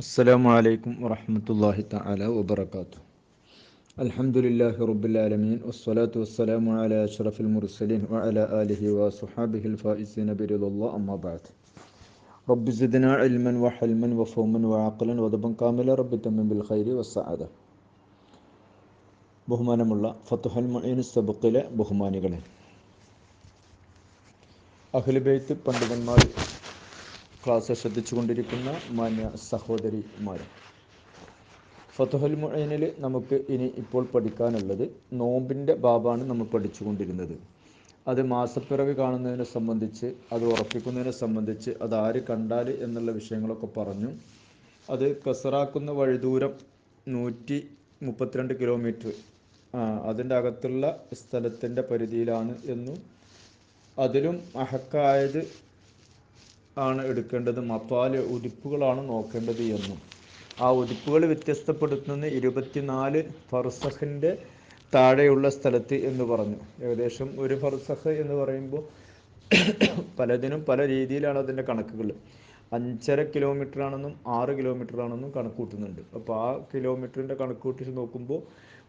السلام عليكم ورحمة الله تعالى وبركاته الحمد لله رب العالمين والصلاة والسلام على أشرف المرسلين وعلى آله وصحابه الفائزين برضا الله أما بعد رب زدنا علما وحلما وفهما وعقلا وضبا كاملا رب تمم بالخير والسعادة ബഹുമാനമുള്ള ഫത്തുഹൽ മൊയ്ൻ സബുക്കിലെ ബഹുമാനികളെ അഖിലുബൈത്ത് പണ്ഡിതന്മാർ ക്ലാസ് ശ്രദ്ധിച്ചുകൊണ്ടിരിക്കുന്ന മാന്യ സഹോദരിമാർ ഫത്തുഹൽ മുഴനിൽ നമുക്ക് ഇനി ഇപ്പോൾ പഠിക്കാനുള്ളത് നോമ്പിന്റെ ബാബാണ് നമ്മൾ പഠിച്ചുകൊണ്ടിരുന്നത്. അത് മാസപ്പിറവി കാണുന്നതിനെ സംബന്ധിച്ച് അത് ഉറപ്പിക്കുന്നതിനെ സംബന്ധിച്ച് അത് ആര് കണ്ടാൽ എന്നുള്ള വിഷയങ്ങളൊക്കെ പറഞ്ഞു. അത് കസറാക്കുന്ന വഴിദൂരം നൂറ്റി മുപ്പത്തിരണ്ട് കിലോമീറ്റർ അതിന്റെ അകത്തുള്ള സ്ഥലത്തിന്റെ പരിധിയിലാണ് എന്നും അതിലും അഹക്കായത് ആണ് എടുക്കേണ്ടത്. മപ്പാൽ ഉതിപ്പുകളാണ് നോക്കേണ്ടത് എന്നും. ആ ഉദിപ്പുകൾ വ്യത്യസ്തപ്പെടുത്തുന്ന ഇരുപത്തിനാല് ഫർസഹിന്റെ താഴെയുള്ള സ്ഥലത്ത് എന്ന് പറഞ്ഞു. ഏകദേശം ഒരു ഫർസഹ് എന്ന് പറയുമ്പോൾ പലതിനും പല രീതിയിലാണ് അതിന്റെ കണക്കുകൾ. അഞ്ചര കിലോമീറ്റർ ആണെന്നും ആറ് കിലോമീറ്റർ ആണെന്നും കണക്ക് കൂട്ടുന്നുണ്ട് അപ്പോൾ ആ കിലോമീറ്ററിന്റെ കണക്ക് കൂട്ടി നോക്കുമ്പോൾ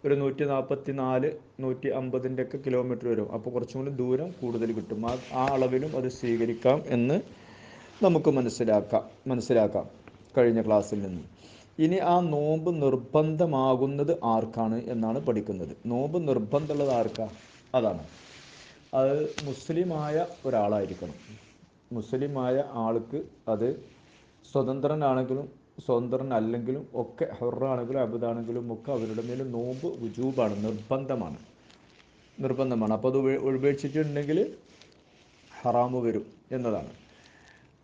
ഒരു നൂറ്റി നാൽപ്പത്തി നാല് നൂറ്റി അമ്പതിന്റെ ഒക്കെ കിലോമീറ്റർ വരും. അപ്പോൾ കുറച്ചും കൂടി ദൂരം കൂടുതൽ കിട്ടും. ആ ആ അളവിലും അത് സ്വീകരിക്കാം എന്ന് നമുക്ക് മനസ്സിലാക്കാം മനസ്സിലാക്കാം കഴിഞ്ഞ ക്ലാസ്സിൽ നിന്ന്. ഇനി ആ നോമ്പ് നിർബന്ധമാകുന്നത് ആർക്കാണ് എന്നാണ് പഠിക്കുന്നത്. നോമ്പ് നിർബന്ധമുള്ളത് ആർക്കാ? അതാണ്. അത് മുസ്ലിമായ ഒരാളായിരിക്കണം. മുസ്ലിമായ ആൾക്ക് അത് സ്വതന്ത്രനാണെങ്കിലും സ്വതന്ത്രനല്ലെങ്കിലും ഒക്കെ ഹൊറാണെങ്കിലും അബുദാണെങ്കിലും ഒക്കെ അവരുടെ മേൽ നോമ്പ് വുജൂബാണ് നിർബന്ധമാണ്. നിർബന്ധമാണ്. അപ്പോൾ അത് ഉപേക്ഷിച്ചിട്ടുണ്ടെങ്കിൽ ഹറാമ് വരും എന്നതാണ്.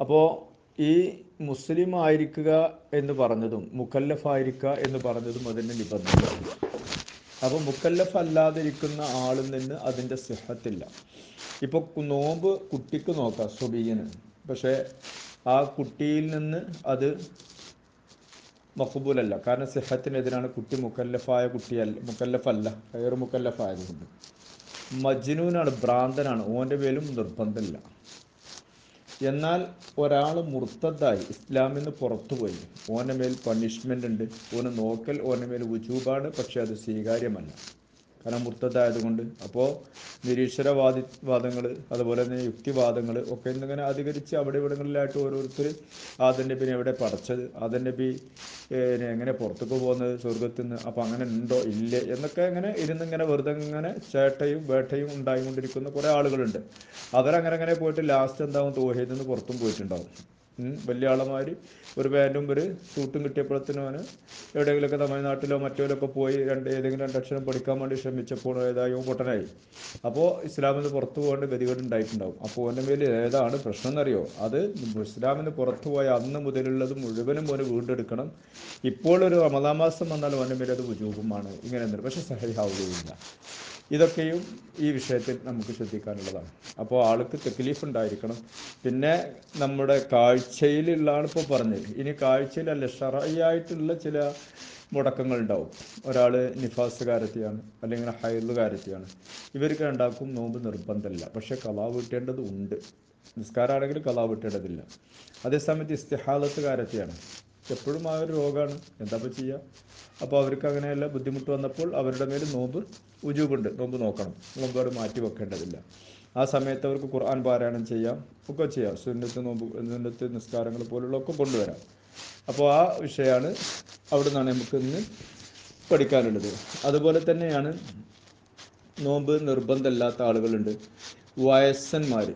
അപ്പോൾ ഈ മുസ്ലിം ആയിരിക്കുക എന്ന് പറഞ്ഞതും മുക്കല്ലഫായിരിക്കുക എന്ന് പറഞ്ഞതും അതിന്റെ നിബന്ധന അപ്പോൾ മുക്കല്ലഫ് അല്ലാതിരിക്കുന്ന ആളിൽ നിന്ന് അതിന്റെ സിഹത്തില്ല. ഇപ്പോൾ നോമ്പ് കുട്ടിക്ക് നോക്കാം സുബീന് പക്ഷേ ആ കുട്ടിയിൽ നിന്ന് അത് മഖബൂലല്ല കാരണം സിഹത്തിനെതിരാണ് കുട്ടി മുക്കല്ലഫായ കുട്ടിയല്ല മുക്കല്ലഫല്ല കയർ മുക്കല്ലഫായതുകൊണ്ട് മജ്നൂനാണ് ഭ്രാന്തനാണ്. ഓന്റെ പേരും നിർബന്ധമില്ല. എന്നാൽ ഒരാൾ മുർത്തദ്ദായി ഇസ്ലാമിൽ നിന്ന് പുറത്തുപോയി ഓനമേൽ മേൽ പണിഷ്മെന്റ് ഉണ്ട്. ഓന് നോക്കൽ ഓനമേൽ മേൽ വുജൂബാണ്. പക്ഷെ അത് സ്വീകാര്യമല്ല. കാരണം മുർത്തതായതുകൊണ്ട് അപ്പോൾ നിരീശ്വരവാദി വാദങ്ങൾ അതുപോലെ തന്നെ യുക്തിവാദങ്ങൾ ഒക്കെ ഇന്നിങ്ങനെ അധികരിച്ച് അവിടെ ഇവിടങ്ങളിലായിട്ട് ഓരോരുത്തർ ആദൻ നബിനെ എവിടെ പടച്ചത് ആദൻ എങ്ങനെ പുറത്തേക്ക് പോകുന്നത് സ്വർഗത്തിൽ നിന്ന് അപ്പോൾ അങ്ങനെ ഉണ്ടോ ഇല്ലേ എന്നൊക്കെ ഇങ്ങനെ ഇരുന്നിങ്ങനെ വെറുതെ ഇങ്ങനെ ചേട്ടയും വേട്ടയും ഉണ്ടായിക്കൊണ്ടിരിക്കുന്ന കുറേ ആളുകളുണ്ട്. അവരങ്ങനെ അങ്ങനെ പോയിട്ട് ലാസ്റ്റ് എന്താവും തോഹയിൽ നിന്ന് പുറത്തും പോയിട്ടുണ്ടാവും. വലിയ ആളമാർ ഒരു പാന്റും ഒരു സൂട്ടും കിട്ടിയപ്പോഴത്തേനും അവന് എവിടെയെങ്കിലുമൊക്കെ തമിഴ്നാട്ടിലോ മറ്റോലൊക്കെ പോയി രണ്ട് ഏതെങ്കിലും രണ്ടക്ഷരം പഠിക്കാൻ വേണ്ടി ശ്രമിച്ചപ്പോൾ ഏതായോ പൊട്ടനായി. അപ്പോൾ ഇസ്ലാമിൽ നിന്ന് പുറത്തു പോകേണ്ട ഗതികേട് ഉണ്ടായിട്ടുണ്ടാവും. അപ്പോൾ അവന്റെ മേലിൽ ഏതാണ് പ്രശ്നം എന്നറിയോ? അത് ഇസ്ലാമിൽ നിന്ന് പുറത്തു പോയ അന്ന് മുതലുള്ളത് മുഴുവനും ഓന് വീണ്ടെടുക്കണം. ഇപ്പോൾ ഒരു റമദാൻ മാസം വന്നാൽ അവന്റെ മേലെ അത് വുജൂബുമാണ് ഇങ്ങനെ പക്ഷെ സഹിയാവുകയില്ല ഇതൊക്കെയും ഈ വിഷയത്തിൽ നമുക്ക് ശ്രദ്ധിക്കാനുള്ളതാണ്. അപ്പോൾ ആൾക്ക് തെക്ലീഫ് ഉണ്ടായിരിക്കണം. പിന്നെ നമ്മുടെ കാഴ്ചയിലുള്ളതാണ് ഇപ്പോൾ പറഞ്ഞത്. ഇനി കാഴ്ചയിലല്ല ഷറായിട്ടുള്ള ചില മുടക്കങ്ങൾ ഉണ്ടാവും ഒരാൾ നിഫാസുകാരത്തിയാണ് അല്ലെങ്കിൽ ഹൈലുകാരത്തിയാണ് ഇവർക്ക് ഉണ്ടാക്കും നോമ്പ് നിർബന്ധമില്ല. പക്ഷെ കലാ വീട്ടേണ്ടത് ഉണ്ട് നിസ്കാരമാണെങ്കിൽ കലാ വീട്ടേണ്ടതില്ല അതേസമയത്ത് ഇസ്തിഹാലത്തുകാരത്തിയാണ് എപ്പോഴും ആ ഒരു രോഗമാണ് എന്താ ചെയ്യുക അപ്പോൾ അവർക്ക് അങ്ങനെയല്ല ബുദ്ധിമുട്ട് വന്നപ്പോൾ അവരുടെ മേൽ നോമ്പ് ഉജൂബുണ്ട്. നോമ്പ് നോക്കണം. നോമ്പ് അവർ മാറ്റി വെക്കേണ്ടതില്ല. ആ സമയത്ത് അവർക്ക് ഖുർആൻ പാരായണം ചെയ്യാം. ഒക്കെ ചെയ്യാം. സുന്നത്ത് നോമ്പ് സുന്നത്ത് നിസ്കാരങ്ങൾ പോലുള്ള ഒക്കെ കൊണ്ടുവരാം. അപ്പോൾ ആ വിഷയമാണ് അവിടെ നിന്നാണ് നമുക്ക് ഇന്ന് പഠിക്കാനുള്ളത്. അതുപോലെ തന്നെയാണ് നോമ്പ് നിർബന്ധമില്ലാത്ത ആളുകളുണ്ട്. വയസ്സന്മാർ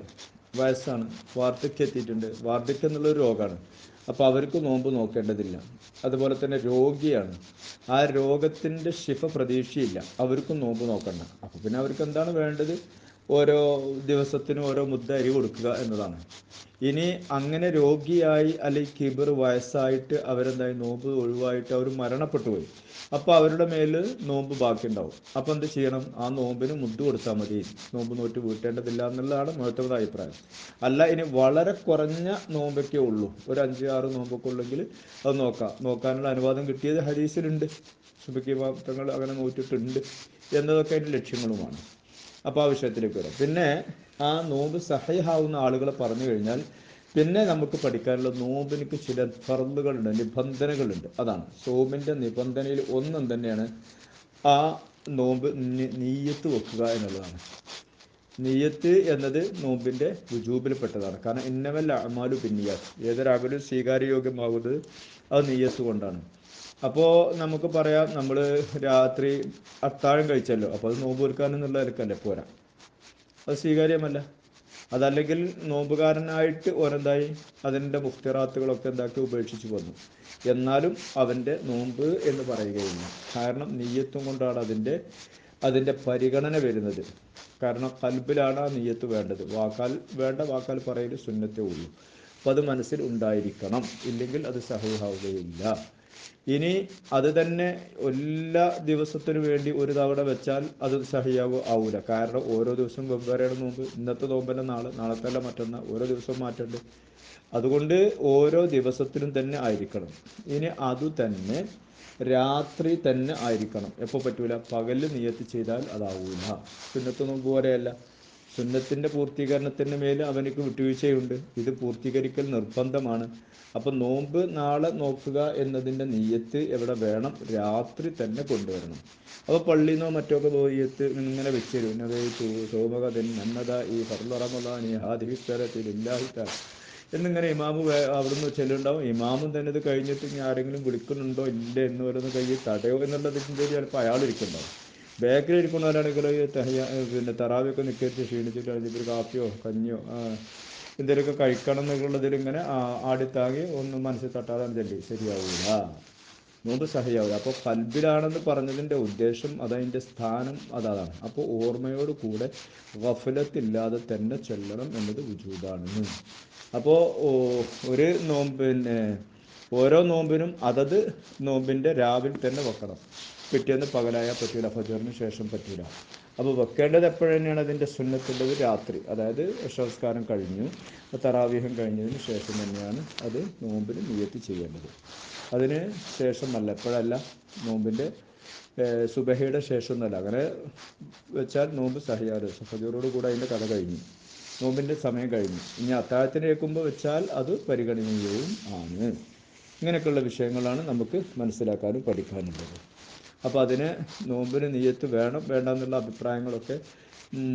വയസ്സാണ്. വാർദ്ധക്യം എത്തിയിട്ടുണ്ട് വാർദ്ധക്യം എന്നുള്ളൊരു രോഗമാണ് അപ്പോൾ അവർക്ക് നോമ്പ് നോക്കേണ്ടതില്ല. അതുപോലെ തന്നെ രോഗിയാണ്. ആ രോഗത്തിന്റെ ശിഫ പ്രതീക്ഷയില്ല. അവർക്കും നോമ്പ് നോക്കണ്ട. അപ്പോൾ പിന്നെ അവർക്ക് എന്താണ് വേണ്ടത്? ഓരോ ദിവസത്തിനും ഓരോ മുദ്ദ അരി കൊടുക്കുക എന്നതാണ്. ഇനി അങ്ങനെ രോഗിയായി അല്ലെങ്കിൽ കിബർ വയസ്സായിട്ട് അവരെന്തായി? നോമ്പ് ഒഴിവായിട്ട് അവർ മരണപ്പെട്ടു പോയി. അപ്പോൾ അവരുടെ മേൽ നോമ്പ് ബാക്കി ഉണ്ടാവും അപ്പോൾ എന്ത് ചെയ്യണം? ആ നോമ്പിന് മുദ്ദ കൊടുത്താൽ മതി. നോമ്പ് നോറ്റ് വീട്ടേണ്ടതില്ല എന്നുള്ളതാണ് മുഹത്തവത അഭിപ്രായം. അല്ല ഇനി വളരെ കുറഞ്ഞ നോമ്പൊക്കെ ഉള്ളൂ. ഒരു അഞ്ച് ആറ് നോമ്പൊക്കെ ഉള്ളെങ്കിൽ അത് നോക്കാം. നോക്കാനുള്ള അനുവാദം കിട്ടിയത് ഹരീസിലുണ്ട് സുബക്കി തങ്ങൾ അങ്ങനെ നോറ്റിട്ടുണ്ട്. എന്നതൊക്കെ അതിന്റെ ലക്ഷ്യങ്ങളുമാണ്. അപ്പോൾ ആ വിഷയത്തിലേക്ക് വരാം. പിന്നെ ആ നോമ്പ് സഹയാവുന്ന ആളുകൾ പറഞ്ഞു കഴിഞ്ഞാൽ പിന്നെ നമുക്ക് പഠിക്കാനുള്ള നോമ്പിനക്ക് ചില ഫർദുകളുണ്ട് നിബന്ധനകളുണ്ട്. അതാണ്. സോമിന്റെ നിബന്ധനയിൽ ഒന്നും തന്നെയാണ് ആ നോമ്പ് നീയത്ത് വെക്കുക എന്നുള്ളതാണ്. നീയത്ത് എന്നത് നോമ്പിന്റെ വുജൂബിൽപ്പെട്ടതാണ്. കാരണം ഇന്നവല്ല അമാലു പിന്നിയാത്ത് ഏതൊരാകലും സ്വീകാര്യയോഗ്യമാകുന്നത് അത് നീയത്ത് കൊണ്ടാണ്. അപ്പോൾ നമുക്ക് പറയാം നമ്മൾ രാത്രി അത്താഴം കഴിച്ചല്ലോ. അപ്പോൾ അത് നോമ്പ് എടുക്കാനെന്നുള്ള നിലക്കല്ലേ? പോരാ. അത് സ്വീകാര്യമല്ല. അതല്ലെങ്കിൽ നോമ്പുകാരനായിട്ട് ഓരെന്തായി? അതിന്റെ മുഫ്തിറാത്തുകളൊക്കെ എന്താക്കി ഉപേക്ഷിച്ച് വന്നു എന്നാലും അവന്റെ നോമ്പ് എന്ന് പറയുകയില്ല കാരണം നീയത്വം കൊണ്ടാണ് അതിന്റെ അതിന്റെ പരിഗണന വരുന്നത്. കാരണം കൽബിലാണ് ആ നീയത്ത് വേണ്ടത്. വാക്കാൽ വേണ്ട വാക്കാൽ പറയൽ സുന്നത്തേ ഉള്ളൂ. അപ്പം അത് മനസ്സിൽ ഉണ്ടായിരിക്കണം. ഇല്ലെങ്കിൽ അത് സഹിഹാവുകയില്ല. ഇനി അത് തന്നെ എല്ലാ ദിവസത്തിനു വേണ്ടി ഒരു തവണ വെച്ചാൽ അത് സഹിയാവോ ആവൂല. കാരണം ഓരോ ദിവസം വെവ്വേറെയാണ് നോമ്പ്. ഇന്നത്തെ നോമ്പല്ല നാളെ. നാളത്തല്ല മറ്റന്നാ. ഓരോ ദിവസവും മാറ്റണ്ട്. അതുകൊണ്ട് ഓരോ ദിവസത്തിനും തന്നെ ആയിരിക്കണം. ഇനി അത് തന്നെ രാത്രി തന്നെ ആയിരിക്കണം. എപ്പോൾ പറ്റൂല? പകൽ നിയത്ത് ചെയ്താൽ അതാവൂല. സുന്നത്ത് നോമ്പ് പോലെയല്ല. സുന്നത്തിന്റെ പൂർത്തീകരണത്തിന് മേൽ അവനിക്ക് വിട്ടുവീഴ്ചയുണ്ട്. ഇത് പൂർത്തീകരിക്കൽ നിർബന്ധമാണ്. അപ്പം നോമ്പ് നാളെ നോക്കുക എന്നതിന്റെ നീയത്ത് എവിടെ വേണം? രാത്രി തന്നെ കൊണ്ടുവരണം. അപ്പോൾ പള്ളിന്നോ മറ്റോ ഒക്കെ നോയത്ത് ഇങ്ങനെ വെച്ച് തരും സോമകഥൻ നന്നത ഈ ഹാദിഹിസ്തരത്തിൽ ഇല്ലാഹിത്ത എന്നിങ്ങനെ ഇമാമു അവിടുന്ന് ചെല്ലുണ്ടാവും. ഇമാമും തന്നെ ഇത് കഴിഞ്ഞിട്ട് ഇനി ആരെങ്കിലും വിളിക്കുന്നുണ്ടോ ഇല്ല എന്ന് പറയുന്ന കയ്യിൽ തടയോ എന്നുള്ളതിന്റെ ചിലപ്പോൾ അയാൾ ഇരിക്കുന്നുണ്ടാവും ബേക്കറി ഇരിക്കുന്നവരാണെങ്കിൽ തഹയ്യ പിന്നെ തറാവിയൊക്കെ നിൽക്കരുത് ക്ഷീണിച്ചിട്ട് അതിപ്പോൾ കാപ്പിയോ കഞ്ഞിയോ എന്തെങ്കിലുമൊക്കെ കഴിക്കണം എന്നുള്ളതിൽ ഇങ്ങനെ ആടി ആടിത്താങ്ങി ഒന്ന് മനസ്സിൽ തട്ടാതെ ചെല്ലി. ശരിയാവൂല. നോമ്പ് സഹിയാവില്ല അപ്പോൾ കൽബിലാണെന്ന് പറഞ്ഞതിന്റെ ഉദ്ദേശം അതതിന്റെ സ്ഥാനം അതാണ് അപ്പോൾ ഓർമ്മയോട് കൂടെ വഫലത്തില്ലാതെ തന്നെ ചെല്ലണം എന്നത് വിജൂതാണ് അപ്പോൾ ഒരു നോമ്പ് പിന്നെ ഓരോ നോമ്പിനും അതത് നോമ്പിന്റെ രാവിലെ തന്നെ വെക്കണം. പിറ്റേന്ന് പകലായാൽ പറ്റൂല ഫജറിന് ശേഷം പറ്റൂല. അപ്പോൾ വെക്കേണ്ടത് എപ്പോഴെന്നെയാണ് അതിന്റെ സുന്നത്തുള്ളത്? രാത്രി. അതായത് സംസ്കാരം കഴിഞ്ഞു തറാവീഹം കഴിഞ്ഞതിന് ശേഷം തന്നെയാണ് അത് നോമ്പിന് നിയത്തി ചെയ്യേണ്ടത്. അതിന് ശേഷമല്ല എപ്പോഴല്ല നോമ്പിന്റെ സുബഹയുടെ ശേഷമൊന്നുമല്ല. അങ്ങനെ വെച്ചാൽ നോമ്പ് സഹിയാറ്. സഫജോറോട് കൂടെ അതിന്റെ കഥ കഴിഞ്ഞു. നോമ്പിന്റെ സമയം കഴിഞ്ഞു. ഇനി അത്താഴത്തിന് കേൾക്കുമ്പോൾ വെച്ചാൽ അത് പരിഗണനീയവും ആണ്. ഇങ്ങനെയൊക്കെയുള്ള വിഷയങ്ങളാണ് നമുക്ക് മനസ്സിലാക്കാനും പഠിക്കാനുള്ളത്. അപ്പോൾ അതിന് നോമ്പിന് നീയത്ത് വേണം വേണ്ട എന്നുള്ള അഭിപ്രായങ്ങളൊക്കെ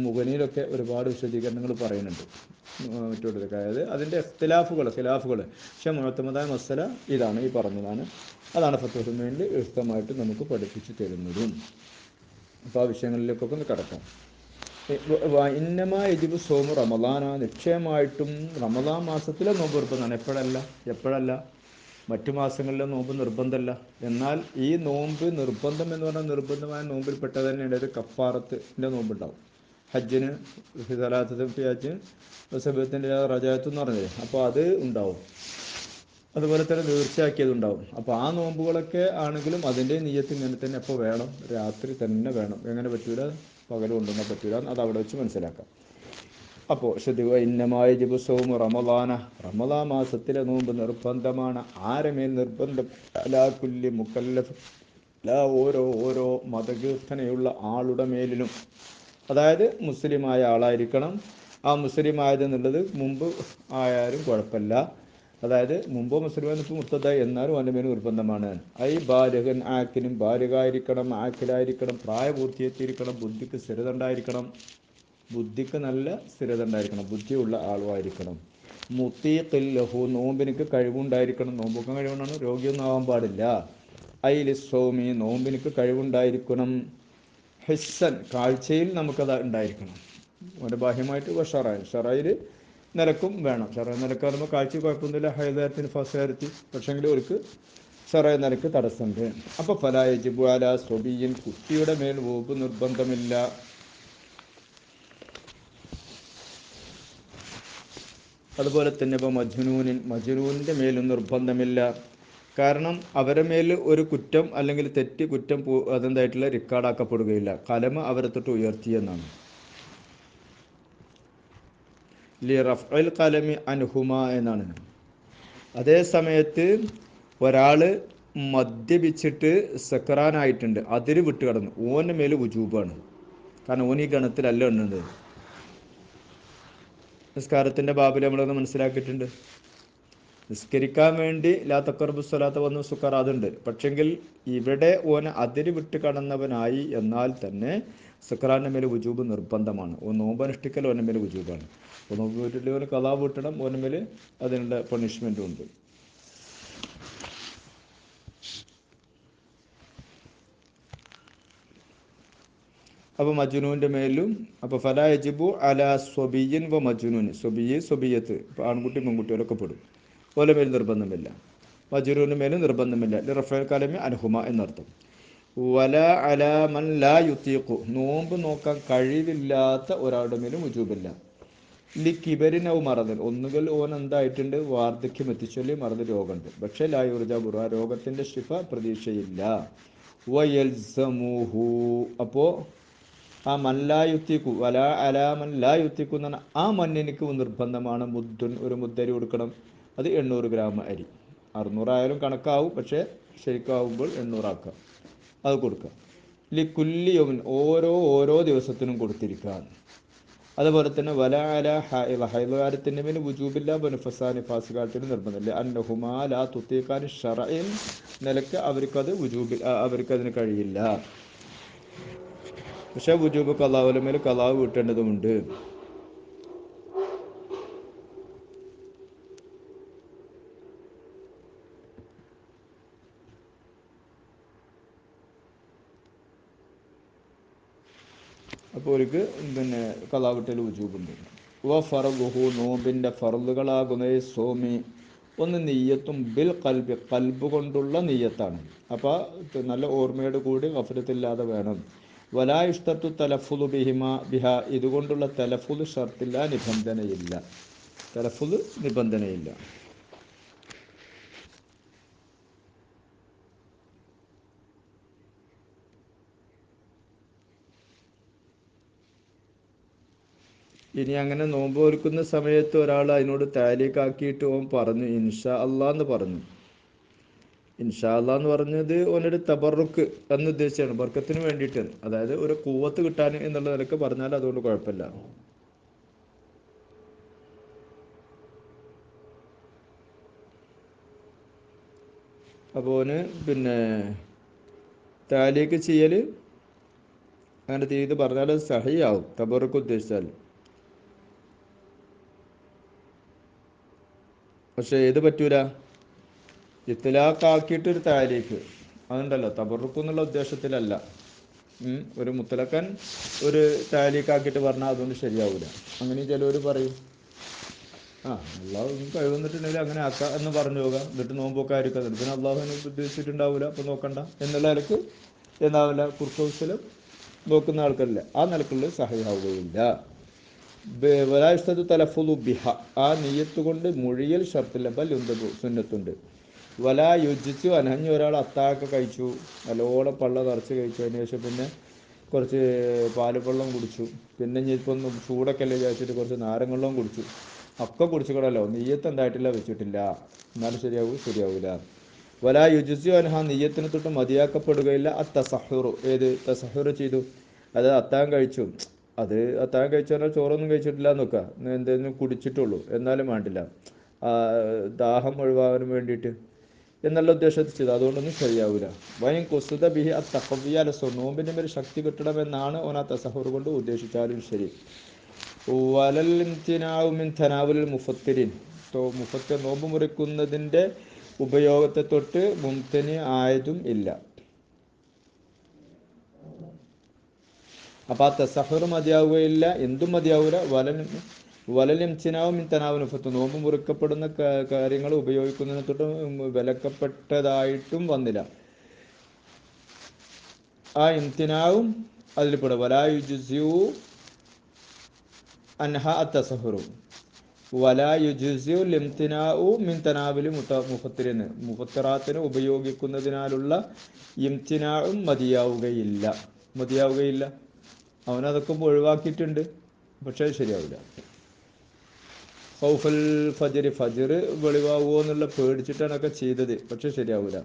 മുഖനിയിലൊക്കെ ഒരുപാട് വിശദീകരണങ്ങൾ പറയുന്നുണ്ട്. മറ്റുള്ളതൊക്കെ അതായത് അതിന്റെ ഇഖ്തിലാഫുകൾ ഖിലാഫുകൾ. പക്ഷേ മുഴത്തമതായ മസല ഇതാണ് ഈ പറഞ്ഞതാണ്. അതാണ് ഫത്തുഹുമേനിൽ വ്യക്തമായിട്ട് നമുക്ക് പഠിപ്പിച്ചു തരുന്നതും. അപ്പോൾ ആ വിഷയങ്ങളിലേക്കൊക്കെ ഒന്ന് കിടക്കാം. ഇന്നമായ എജിബ് സോമു റമദാന. നിശ്ചയമായിട്ടും റമദാൻ മാസത്തിലെ നോമ്പ് നിർബന്ധമാണ് എപ്പോഴല്ല? എപ്പോഴല്ല? മറ്റു മാസങ്ങളിലെ നോമ്പ് നിർബന്ധമല്ല. എന്നാൽ ഈ നോമ്പ് നിർബന്ധം എന്ന് പറഞ്ഞാൽ നിർബന്ധമായ നോമ്പിൽപ്പെട്ട തന്നെയാണ് ഒരു കപ്പാറത്തിന്റെ നോമ്പുണ്ടാവും. ഹജ്ജിന് സലാത്തത്തും ഹജ്ജിന് സബത്തിന്റെ റജായത്ത് എന്ന് പറഞ്ഞത് അപ്പോൾ അത് ഉണ്ടാവും. അതുപോലെ തന്നെ തീർച്ചയാക്കിയതുണ്ടാവും അപ്പോൾ ആ നോമ്പുകളൊക്കെ ആണെങ്കിലും അതിന്റെ നീയത്ത് ഇങ്ങനെ തന്നെ എപ്പോൾ വേണം. രാത്രി തന്നെ വേണം. എങ്ങനെ പറ്റൂല? പകൽ കൊണ്ടുവന്നാൽ പറ്റൂല. അത് അവിടെ വെച്ച് മനസ്സിലാക്കാം. അപ്പോൾ ശ്രദ്ധിക്കുക ഇന്നമായ ദിവസവും റമദാന. റമദാ മാസത്തിലെ നോമ്പ് നിർബന്ധമാണ്. ആരമേൽ നിർബന്ധം? അലാ കുല്ലി മുക്കല്ലഫ് എല്ലാ ഓരോ ഓരോ മതകീർത്തനയുള്ള ആളുടെ മേലിലും. അതായത് മുസ്ലിമായ ആളായിരിക്കണം. ആ മുസ്ലിം ആയത് എന്നുള്ളത് മുമ്പ് ആയാലും കുഴപ്പമില്ല. അതായത് മുമ്പ് മുസ്ലിം മുത്തതായി എന്നാലും അവന്റെ മേൽ നിർബന്ധമാണ്. ഐ ബാലകൻ ആക്കിനും ബാലകായിരിക്കണം ആക്കിലായിരിക്കണം പ്രായപൂർത്തിയെത്തിയിരിക്കണം ബുദ്ധിക്ക് സ്ഥിരത ഉണ്ടായിരിക്കണം. ബുദ്ധിക്ക് നല്ല സ്ഥിരത ഉണ്ടായിരിക്കണം ബുദ്ധിയുള്ള ആളുമായിരിക്കണം. മുത്തീഖിൽ ലഹു നോമ്പിനിക്ക് കഴിവുണ്ടായിരിക്കണം. നോമ്പൊക്കെ കഴിവുണ്ടാണ് രോഗിയൊന്നും ആവാൻ പാടില്ല. ഐലി സോമി നോമ്പിനിക്ക് കഴിവുണ്ടായിരിക്കണം. ഹിസ്സൻ കാഴ്ചയിൽ നമുക്കത് ഉണ്ടായിരിക്കണം. ഒരു ബാഹ്യമായിട്ട് ഷറായി ഷറായിൽ നിലക്കും വേണം. ഷറായി നിലയ്ക്ക് പറയുമ്പോൾ കാഴ്ച കുഴപ്പമൊന്നുമില്ല ഹൈദാരത്തിന് ഫസാരത്തി പക്ഷേങ്കിൽ അവർക്ക് ഷറായി നിലയ്ക്ക് തടസ്സമുണ്ട്. അപ്പോൾ ഫലായ ജിബു അല സ്വബീയൻ കുട്ടിയുടെ മേൽ വോപ്പ് നിർബന്ധമില്ല. അതുപോലെ തന്നെ ഇപ്പോൾ മജ്നൂനിൻ മജ്നൂനിന്റെ മേലും നിർബന്ധമില്ല. കാരണം അവരെ മേൽ ഒരു കുറ്റം അല്ലെങ്കിൽ തെറ്റ് കുറ്റം അതെന്തായിട്ടുള്ള റിക്കാർഡാക്കപ്പെടുകയില്ല കലമ അവരെ തൊട്ട് ഉയർത്തിയെന്നാണ് ലി റഫ്അൽ കലമി അൻഹുമ എന്നാണ്. അതേ സമയത്ത് ഒരാൾ മദ്യപിച്ചിട്ട് സക്രാനായിട്ടുണ്ട് അതിര് വിട്ട് കടന്നു ഓന്റെ മേൽ ഉജൂബാണ് കാരണം ഓൻ ഈ ഗണത്തിലല്ല എണ്ണുന്നത്. നിസ്കാരത്തിന്റെ ബാബിൽ നമ്മളൊന്ന് മനസ്സിലാക്കിയിട്ടുണ്ട്. നിസ്കരിക്കാൻ വേണ്ടി ലാ തക്കർബു സ്വലാത്ത വന്നു സുക്കർ അതുണ്ട്. പക്ഷെങ്കിൽ ഇവിടെ ഓന അതിര് വിട്ട് കടന്നവനായി എന്നാൽ തന്നെ സുക്കറാന്റെ മേൽ വുജൂബ് നിർബന്ധമാണ്. ഓ നോമ്പ് അനുഷ്ഠിക്കൽ ഓന്റെ മേൽ വുജൂബാണ്. ഓ നോമ്പ് വീട്ടിൽ ഓന് കഥാ വീട്ടണം ഓന്റെ മേൽ അതിനുള്ള പണിഷ്മെന്റും ഉണ്ട്. അപ്പോൾ മജുനുവിന്റെ മേലും അപ്പോൾ ഫല യജിബു അല സ്വബിയൻ വ മജ്നൂൻ സ്വബിയ് സ്വബിയത്ത് ആൺകുട്ടി പെൺകുട്ടികളൊക്കെ പെടും. ഓല മേൽ നിർബന്ധമില്ല. മജുനൂന് മേലും നിർബന്ധമില്ല. റഫേൽ കാലമി അൻഹുമ എന്നർത്ഥം. വല അല മൻ ലാ യുത്തീഖു. നോമ്പ് നോക്കാൻ കഴിവില്ലാത്ത ഒരാളുടെ മേലും ഉജൂബില്ല ലി കിബരിനവ് മറന്നൽ ഒന്നുകിൽ ഓൻ എന്തായിട്ടുണ്ട്? വാർദ്ധക്യം എത്തിച്ചൊല്ലി മറന്ന് രോഗമുണ്ട്. പക്ഷേ ലായുർജ ബുറ രോഗത്തിന്റെ ശിഫ പ്രതീക്ഷയില്ല. വയൽസമുഹു അപ്പോൾ ആ മല്ലായുത്തിക്കു വല മല്ലായുത്തിക്കു എന്ന് പറഞ്ഞാൽ ആ മണ്ണിനിക്ക് നിർബന്ധമാണ് മുദ്ദുൻ ഒരു മുദ്ദരി കൊടുക്കണം. അത് എണ്ണൂറ് ഗ്രാം അരി. അറുന്നൂറായാലും കണക്കാവും പക്ഷേ ശരിക്കാവുമ്പോൾ എണ്ണൂറാക്കാം. അത് കൊടുക്കുക ലി കുല്ലിയവൻ ഓരോ ഓരോ ദിവസത്തിനും കൊടുത്തിരിക്കുക അതുപോലെ തന്നെ വല അല ഹൈലുകാരത്തിന്റെ മേൽ വുജൂബില്ല ബനുഫസാനി ഫാസികാത്തിന് നിർബന്ധമില്ല അന്നഹുമാ ലാ തുത്തീഖാൻ ഷറയിൽ നിലയ്ക്ക് അവർക്കത് വുജൂബി അവർക്കതിന് കഴിയില്ല. പക്ഷെ വുജൂബ് കലാവുല മേൽ കലാവ് വീട്ടേണ്ടതുമുണ്ട്. അപ്പോൾ അവർക്ക് പിന്നെ കലാവിട്ടൽ വുജൂബുണ്ട്. വ ഫറഗുഹു നോമ്പിന്റെ ഫറലുകളാകുന്ന സോമി. ഒന്ന് നെയ്യത്തും ബിൽ കൽബി കൽബ് കൊണ്ടുള്ള നെയ്യത്താണ്. അപ്പോൾ നല്ല ഓർമ്മയോട് കൂടി ഗഫലത്തില്ലാതെ വേണം. വലാ തലഫുലു ബിഹിമ ബിഹ. ഇതുകൊണ്ടുള്ള തലഫുലു ഷർത്തില്ല നിബന്ധനയില്ല. തലഫുദ് നിബന്ധനയില്ല. ഇനി അങ്ങനെ നോമ്പ് ഒരുക്കുന്ന സമയത്ത് ഒരാൾ അതിനോട് താലിക്കാക്കിയിട്ട് ഓൻ പറഞ്ഞു ഇൻഷാ അള്ളാന്ന് പറഞ്ഞു. ഇൻഷാ അള്ളാ എന്ന് പറഞ്ഞത് ഓനൊരു തബറുക്ക് എന്ന് ഉദ്ദേശിച്ചാണ്. ബർക്കത്തിന് വേണ്ടിയിട്ട്. അതായത് ഒരു കൂവത്ത് കിട്ടാൻ എന്നുള്ള നിലയ്ക്ക് പറഞ്ഞാൽ അതുകൊണ്ട് കുഴപ്പമില്ല. അപ്പോൾ ഓന് പിന്നെ താലിക്ക് ചെയ്യൽ അങ്ങനെ ചെയ്ത് പറഞ്ഞാൽ സഹിയാവും തബറുക്ക് ഉദ്ദേശിച്ചാൽ. പക്ഷേ ഏത് പറ്റൂല? ഇത്തലാക്കാക്കിയിട്ടൊരു താരീഖ് അതുണ്ടല്ലോ തബറുക്ക് എന്നുള്ള ഉദ്ദേശത്തിലല്ല. ഒരു മുത്തലക്കൻ ഒരു താരീഖാക്കിയിട്ട് പറഞ്ഞാൽ അതുകൊണ്ട് ശരിയാവില്ല അങ്ങനെ ചിലവർ പറയും. ആ അള്ളാഹു കഴിവന്നിട്ടുണ്ടെങ്കിൽ അങ്ങനെ ആക്കാം എന്ന് പറഞ്ഞു പോകാം. എന്നിട്ട് നോമ്പൊക്കെ ആയിരിക്കും എന്നിട്ട് പിന്നെ അള്ളാഹുവിനെ ഉദ്ദേശിച്ചിട്ടുണ്ടാവില്ല അപ്പോൾ നോക്കണ്ട. എന്നുള്ള നിലയ്ക്ക് എന്താവില്ല കുർക്കൗസിലും നോക്കുന്ന ആൾക്കാരില്ല. ആ നിലക്കുള്ള സഹായാവുകയില്ല വലായിഷ്ടത്ത് തലഫുദു ബിഹ. ആ നെയ്യത്ത് കൊണ്ട് മൊഴിയൽ ഷർത്തില്ല. ബലുണ്ട് സുന്നത്തുണ്ട്. വലാ യുജിച്ചു. അനഞ്ഞു ഒരാൾ അത്താഴൊക്കെ കഴിച്ചു. നല്ലോണം പള്ള നിറച്ച് കഴിച്ചു. അതിന് ശേഷം പിന്നെ കുറച്ച് പാലുവെള്ളം കുടിച്ചു. പിന്നെ ഇപ്പം ചൂടൊക്കെ അല്ലേ വിചാരിച്ചിട്ട് കുറച്ച് നാരങ്ങ കുടിച്ചു. ഒക്കെ കുടിച്ചുകൂടല്ലോ നെയ്യത്ത് എന്തായിട്ടില്ല വെച്ചിട്ടില്ല. എന്നാലും ശരിയാവും ശരിയാവില്ല വല യുജിച്ചു അനഹ നെയ്യത്തിന് തൊട്ട് മതിയാക്കപ്പെടുകയില്ല. ആ തസഹുറു. ഏത്? തസഹുറു ചെയ്തു. അത് അത്താൻ കഴിച്ചു. അത് അത്താൻ കഴിച്ചു പറഞ്ഞാൽ ചോറൊന്നും കഴിച്ചിട്ടില്ല എന്ന് നോക്കുക എന്തെങ്കിലും കുടിച്ചിട്ടുള്ളൂ. എന്നാലും വേണ്ടില്ല. ദാഹം ഒഴിവാകാൻ വേണ്ടിയിട്ട്. എന്നുള്ള ഉദ്ദേശത്തിൽ ചെയ്തു. അതുകൊണ്ടൊന്നും ശരിയാവില്ല വയം കുസുത ബിഹി ആ തക്കവിയാല നോമ്പിന്റെ മേൽ ശക്തി കിട്ടണമെന്നാണ് ഓൻ ആ തസഹുർ കൊണ്ട് ഉദ്ദേശിച്ചാലും ശരി. വലലിൻ ധനാവുൽ മുഫത്തിരിൻ. മുഫത്ത് നോമ്പ് മുറിക്കുന്നതിന്റെ ഉപയോഗത്തെ തൊട്ട് മുംതനി ആയതും ഇല്ല. അപ്പം ആ തസഹർ മതിയാവുകയില്ല എന്തും മതിയാവില്ല വലൻ വലലും ചിനാവും തനാവും മുഫത്ത് നോമ്പ് മുറിക്കപ്പെടുന്ന കാര്യങ്ങൾ ഉപയോഗിക്കുന്നതിനെ തൊട്ട് വിലക്കപ്പെട്ടതായിട്ടും വന്നില്ല. ആ ഇംതിനാവും അതിൽപ്പെടും പെടും. വലായുജു അൻഹ അത്തസഹറും. വലായുജു ലിംതിനാവു മിൻ തനാവിൽ മുത്ത മുഫത്തിരിന്. മുഫത്തിറാത്തിന് ഉപയോഗിക്കുന്നതിനാലുള്ള ഇംതിനാവും മതിയാവുകയില്ല. മതിയാവുകയില്ല. അവനതൊക്കെ ഒഴിവാക്കിയിട്ടുണ്ട് പക്ഷേ ശരിയാവില്ല. ഹൗഫൽ ഫജർ ഫജർ വെളിവാകുമോ എന്നുള്ള പേടിച്ചിട്ടാണ് ഒക്കെ ചെയ്തത്. പക്ഷെ ശരിയാവൂല.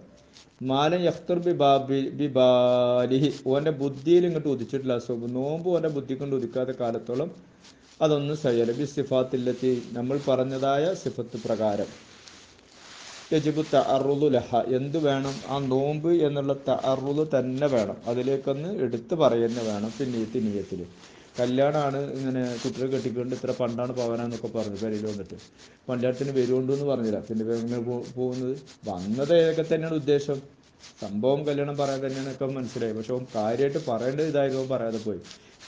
മാലം യഫ്തർ ബി ബാബി ബി ബാലിഹി. ഓന്റെ ബുദ്ധിയിൽ ഇങ്ങോട്ട് ഉദിച്ചിട്ടില്ല. സോ നോമ്പ് ഓന്റെ ബുദ്ധി കൊണ്ട് ഉദിക്കാത്ത കാലത്തോളം അതൊന്നും സയ്യല ബി സിഫാത്തില്ലെത്തി. നമ്മൾ പറഞ്ഞതായ സിഫത്ത് പ്രകാരം. യജിബു തഅറുദു ലഹ. എന്ത് വേണം? ആ നോമ്പ് എന്നുള്ള തഅറുദ് തന്നെ വേണം. അതിലേക്കൊന്ന് എടുത്തു പറയുന്ന വേണം. പിന്നീത്തി നീയത്തിൽ കല്യാണമാണ് ഇങ്ങനെ കുട്ടികൾ കെട്ടിക്കൊണ്ട് ഇത്ര പണ്ടാണ് പോകാനെന്നൊക്കെ പറഞ്ഞു പെരയിൽ വന്നിട്ട്. പണ്ടാരത്തിന് വരുമുണ്ടു എന്ന് പറഞ്ഞില്ല. പിന്നെ ഇങ്ങനെ പോകുന്നത്? വന്നത് ഏതൊക്കെ തന്നെയാണ് ഉദ്ദേശം? സംഭവം കല്യാണം പറയാൻ തന്നെയാണ് ഒക്കെ മനസ്സിലായി. പക്ഷെ അവൻ കാര്യമായിട്ട് പറയേണ്ടത് ഇതായതും പറയാതെ പോയി.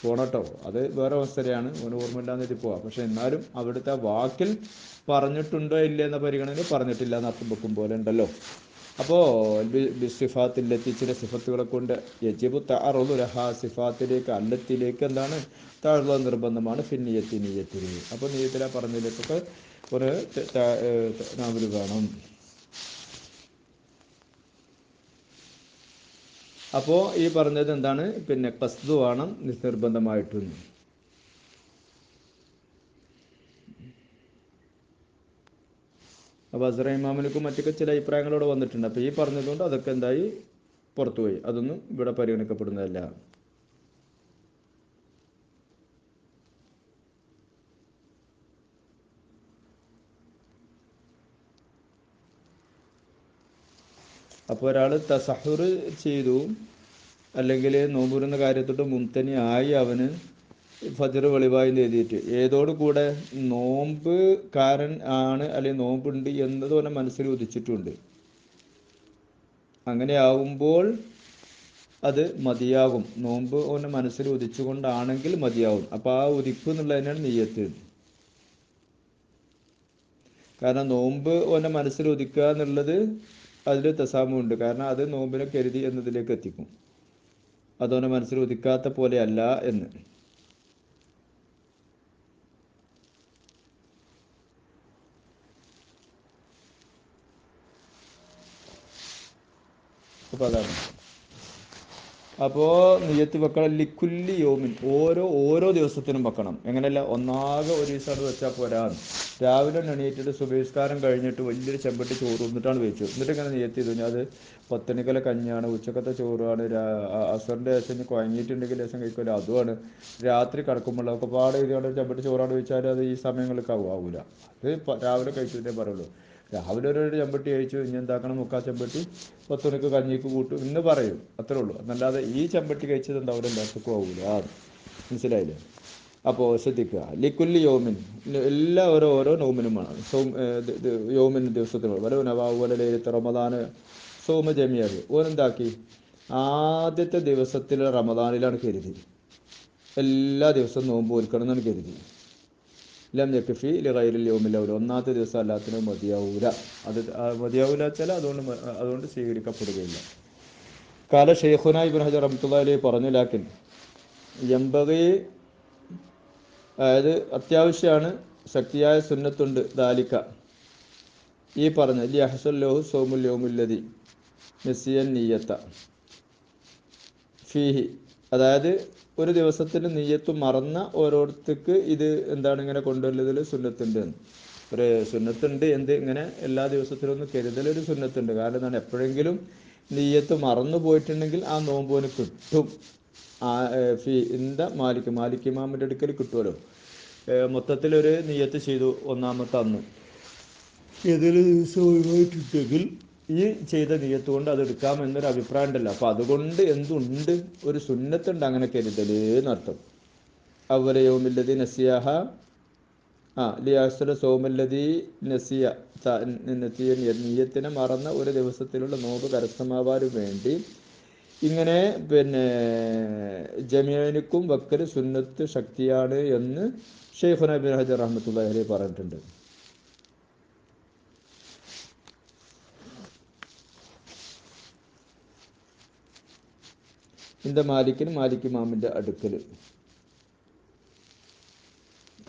പോണട്ടോ. അത് വേറെ അവസ്ഥയാണ് ഓന് ഓർമ്മയില്ലാന്നിട്ട് പോവാം. പക്ഷെ എന്നാലും അവിടുത്തെ വാക്കിൽ പറഞ്ഞിട്ടുണ്ടോ ഇല്ല എന്ന പരിഗണനയിൽ പറഞ്ഞിട്ടില്ല എന്ന് അർത്ഥം വെക്കും പോലെ ഉണ്ടല്ലോ. അപ്പോൾ സിഫാത്തിൽ ചില സിഫത്തുകളെ കൊണ്ട് യജിബു തഅറുദു ലഹ സിഫാത്തിലേക്ക് അല്ലത്തിലേക്ക് എന്താണ്? താഴ്ന്ന നിർബന്ധമാണ്. ഫിന്നിയത്തി നീയത്തിന്. അപ്പോൾ നീയത്തിലാ പറഞ്ഞതിലേക്കൊക്കെ ഒരു നാമൽ വേണം അപ്പോൾ ഈ പറഞ്ഞത് എന്താണ്? പിന്നെ കസ്തു വേണം നിർബന്ധമായിട്ടും അപ്പോൾ അസറ ഇമാമിനക്കും മറ്റൊക്കെ ചില അഭിപ്രായങ്ങളോട് വന്നിട്ടുണ്ട്. അപ്പോൾ ഈ പറഞ്ഞതുകൊണ്ട് അതൊക്കെ എന്തായി? പുറത്തുപോയി അതൊന്നും ഇവിടെ പരിഗണിക്കപ്പെടുന്നതല്ല. അപ്പോൾ ഒരാൾ തസഹുർ ചെയ്തു. അല്ലെങ്കിൽ നോമ്പുരുന്ന കാര്യത്തോട്ട് മുൻതനി ആയി അവന് ഫജർ വെളിവായി എഴുതിയിട്ട്. ഏതോട് കൂടെ നോമ്പ് കാരൻ ആണ് അല്ലെങ്കിൽ നോമ്പുണ്ട് എന്നത് അവനെ മനസ്സിൽ ഉദിച്ചിട്ടുണ്ട്. അങ്ങനെ ആവുമ്പോൾ അത് മതിയാകും. നോമ്പ് അവന്റെ മനസ്സിൽ ഉദിച്ചുകൊണ്ടാണെങ്കിൽ മതിയാകും അപ്പോൾ ആ ഉദിപ്പ് എന്നുള്ളതിനാണ് നെയ്യത്ത്. കാരണം നോമ്പ് അവന്റെ മനസ്സിൽ ഉദിക്കുക എന്നുള്ളത് അതിൽ തസാമുണ്ട്. കാരണം അത് നോമ്പിനെ കരുതി എന്നതിലേക്ക് എത്തിക്കും. അതോനെ മനസ്സിൽ ഉദിക്കാത്ത പോലെയല്ല എന്ന്. അപ്പോൾ അതാണ് അപ്പോൾ നിയത്ത് വെക്കണം ലിക്കുല്ലി യോമിൻ. ഓരോ ഓരോ ദിവസത്തിനും വെക്കണം. എങ്ങനെയല്ല? ഒന്നാകെ ഒരു ദിവസമാണ് വെച്ചാൽ പോരാ രാവിലെ എണീറ്റിട്ട് സുബഹിസ്കാരം കഴിഞ്ഞിട്ട് വലിയൊരു ചെമ്പട്ടി ചോറ് എന്നിട്ടാണ് വെച്ചു. എന്നിട്ട് ഇങ്ങനെ നിയത്ത് ചെയ്തു? അത് പത്തണിക്കല കഞ്ഞിയാണ് ഉച്ചക്കത്തെ ചോറാണ് അസറിന്റെ ശേഷം കുഴങ്ങിയിട്ടുണ്ടെങ്കിൽ ശേഷം കഴിക്കില്ല അതുമാണ്. രാത്രി കിടക്കുമ്പോൾ ഒക്കെ പാടെ ഇതുകൊണ്ട് ചെമ്പട്ടി ചോറാണ് വെച്ചാൽ അത് ഈ സമയങ്ങൾക്ക് ആവും ആവൂല. അത് രാവിലെ കഴിച്ചിട്ടേ പറയുള്ളൂ. രാവിലെ ഒരു ചെമ്പട്ടി കഴിച്ചു ഇനി എന്താക്കണം മുക്കാൽ ചെമ്പട്ടി? പത്ത് മണിക്ക് കഞ്ഞിക്ക് കൂട്ടും ഇന്ന് പറയും. അത്രേ ഉള്ളൂ. എന്നല്ലാതെ ഈ ചെമ്പട്ടി കഴിച്ചത് എന്താ അവിടെ എല്ലാവർക്കും ആവൂല. മനസ്സിലായില്ലേ? അപ്പോൾ ശ്രദ്ധിക്കുക. ലിക്കുല്ലി യോമിൻ. എല്ലാ ഓരോ ഓരോ നോമിനുമാണ് സോം യോമിൻ ദിവസത്തിനുള്ള നവാ നവാവുല ലേലത്തെ റമദാന് സോമ ജമിയാഹ് ഓനെന്താക്കി ആദ്യത്തെ ദിവസത്തിലെ റമദാനിലാണ് കരുതി. എല്ലാ ദിവസവും നോമ്പ് ഒരുക്കണം എന്നാണ് കരുതി. ലം യക്ഫി ലിഗൈറിൽ യോമില്ലവല ഒന്നാമത്തെ ദിവസം അല്ലാത്തതിന് മതിയാവൂല. അത് മതിയാവൂല വെച്ചാൽ അതുകൊണ്ട് അതുകൊണ്ട് സ്വീകരിക്കപ്പെടുകയില്ല. കാല ഷെയ്ഖുന ഇബിൻ ഹജർ റഹ്മത്തുള്ളാഹി അലൈഹി പറഞ്ഞു ലാക്കിൻ എമ്പകി അതായത് അത്യാവശ്യമാണ് ശക്തിയായ സുന്നത്തുണ്ട് ദാലിക്ക. ഈ പറഞ്ഞ ലി അഹസുല്ലോഹു സോമുൽ യോമുല്ലതി മെസ്സിയൻ നീയത്ത. ഫീഹി അതായത് ഒരു ദിവസത്തിന് നീയത്ത് മറന്ന ഓരോരുത്തർക്ക് ഇത് എന്താണ് ഇങ്ങനെ കൊണ്ടുവരുന്നതിൽ സുന്നത്തുണ്ട്. ഒരു സുന്നത്തുണ്ട് എന്ത് ഇങ്ങനെ എല്ലാ ദിവസത്തിലും ഒന്ന് കരുതലൊരു സുന്നത്തുണ്ട്. കാരണം എന്താണ്? എപ്പോഴെങ്കിലും നീയത്ത് മറന്നു പോയിട്ടുണ്ടെങ്കിൽ ആ നോമ്പോന് കിട്ടും. ആ ഫി ഇന്ത മാലിക് മാലിക് ഇമാമിന്റെ അടുക്കൽ കിട്ടുമല്ലോ മൊത്തത്തിൽ ഒരു നീയത്ത് ചെയ്തു ഒന്നാമത്തെ അന്ന്. ഏതെങ്കിലും ദിവസം ഒഴിവായിട്ടുണ്ടെങ്കിൽ ഈ ചെയ്ത നീയത്ത് കൊണ്ട് അത് എടുക്കാം എന്നൊരു അഭിപ്രായം ഉണ്ടല്ലോ. അപ്പൊ അതുകൊണ്ട് എന്തുണ്ട്? ഒരു സുന്നത്തുണ്ട് അങ്ങനെ കരുതൽ എന്നർത്ഥം അവലയോമില്ലതി നസിയാഹ. ആ ലിയാസുല സോമല്ലതി നസിയ. നീയത്തിനെ മറന്ന ഒരു ദിവസത്തിലുള്ള നോമ്പ് കരസ്ഥമാവാനും വേണ്ടി ഇങ്ങനെ പിന്നെ ജമീനിക്കും വക്കൽ സുന്നത്ത് ശക്തിയാണ് എന്ന് ഷെയ്ഖുന ബിൻ ഹജർ റഹ്മത്തുള്ളാഹി അലൈഹി പറഞ്ഞിട്ടുണ്ട്. ഇന്ത മാലിക്കിന് മാലിക് ഇമാമിന്റെ അടുക്കൽ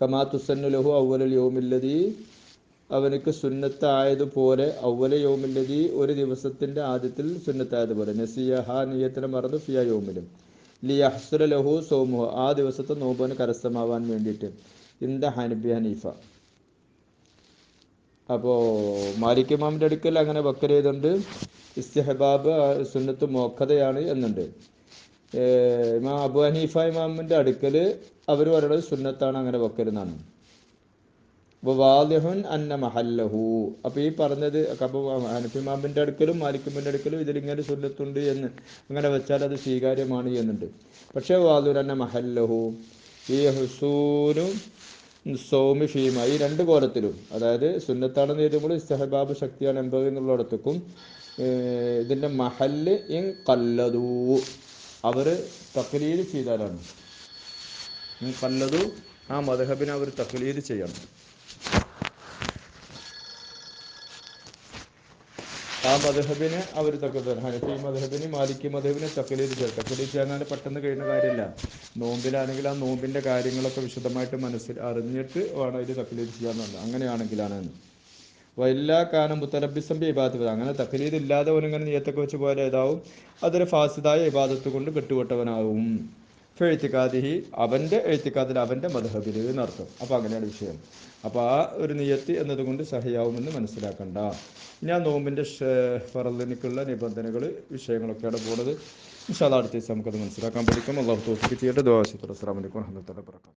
കമാത്തുസന്നു ലഹു അവലൽ യോമില്ലതി അവനക്ക് സുന്നത്തായതുപോലെ ഔവല യോമില്ലതി ഒരു ദിവസത്തിന്റെ ആദ്യത്തിൽ സുന്നത്തായതുപോലെ. നസിയ ഹാ നിയത്തിനെ മറന്നു ഫിയ യോമിലും. ലി അഹ്സുല ലഹു സോമുഹ ആ ദിവസത്തെ നോമ്പന് കരസ്ഥമാവാൻ വേണ്ടിയിട്ട്. ഇന്ത ഹനബി ഹനീഫ. അപ്പോൾ മാലിക് ഇമാമിന്റെ അടുക്കൽ അങ്ങനെ വക്കരേതുണ്ട് ഇസ്തഹബാബ് സുന്നത്ത് മോഖതയാണ് എന്നുണ്ട്. അബു ഹനീഫ ഇമാമിന്റെ അടുക്കൽ അവർ പറയുന്നത് സുന്നത്താണ് അങ്ങനെ വെക്കരുന്നാണ് അപ്പോൾ വാദ്യഹുൻ അന്ന മഹല്ലഹു. അപ്പോൾ ഈ പറഞ്ഞത് അപ്പോൾ ഹനഫി ഇമാമിന്റെ അടുക്കലും മാലിക്കുമ്പിന്റെ അടുക്കലും ഇതിലിങ്ങനെ സുന്നത്തുണ്ട് എന്ന് അങ്ങനെ വെച്ചാൽ അത് സ്വീകാര്യമാണ് എന്നുണ്ട്. പക്ഷേ വാദുർ അന്ന മഹല്ലഹു. ഈ ഹുസൂനും സൗമി ഫീമ ഈ രണ്ട് കോലത്തിലും അതായത് സുന്നത്താണെന്ന് എഴുതുമ്പോൾ ഇസ്തഹബാബ് ശക്തിയാണ് എൺപത് എന്നുള്ളിടത്തേക്കും. ഇതിന്റെ മഹല്ല് ഇൻ കല്ലതൂ അവർ തക്കലീൽ ചെയ്താലാണ്. കല്ലതും ആ മദഹബിനെ അവർ തക്കലീൽ ചെയ്യണം. ആ മദഹബിനെ അവർ തക്കതാണ് ഹനഫി മധഹബിന് മാലിക്കി മദഹബിനെ തക്കലീത് ചെയ്യാം തക്കലീത് ചെയ്യാൻ പെട്ടെന്ന് കഴിയുന്ന കാര്യമില്ല. നോമ്പിലാണെങ്കിൽ ആ നോമ്പിന്റെ കാര്യങ്ങളൊക്കെ വിശദമായിട്ട് മനസ്സിൽ അറിഞ്ഞിട്ട് വേണം അതിൽ തക്കലീത് ചെയ്യാൻ അങ്ങനെയാണെങ്കിലാണ്. എന്ന് വല്ലാ മുത്തലബിസംബി മുത്തലബിസം ഇബാദത്ത് അങ്ങനെ തഖലീദ് ഇല്ലാതെ അവനിങ്ങനെ നിയത്തൊക്കെ വെച്ച് പോയാൽ ഏതാവും? അതൊരു ഫാസിദായ ഇബാദത്ത് കൊണ്ട് കെട്ടുപെട്ടവനാവും എഴുത്തിക്കാതിഹി അവന്റെ എഴുത്തിക്കാതിൽ അവന്റെ മധഹബിൽ എന്നർത്ഥം. അപ്പോൾ അങ്ങനെയാണ് വിഷയം. അപ്പോൾ ആ ഒരു നിയത്തി എന്നതുകൊണ്ട് സഹിയാവുമെന്ന് മനസ്സിലാക്കണ്ട. ഇനി ആ നോമ്പിന്റെ ഫറലിനിക്കുള്ള നിബന്ധനകൾ വിഷയങ്ങളൊക്കെയാണ് പോണത്. ഇൻഷാല്ലാ നമുക്കത് മനസ്സിലാക്കാൻ പഠിക്കും. അള്ളാഹു തോഫിക്ക് ചെയ്യേണ്ട ദോശ അസ്സാം വലിക്കും അഹമ്മദ് വർക്കാത്തു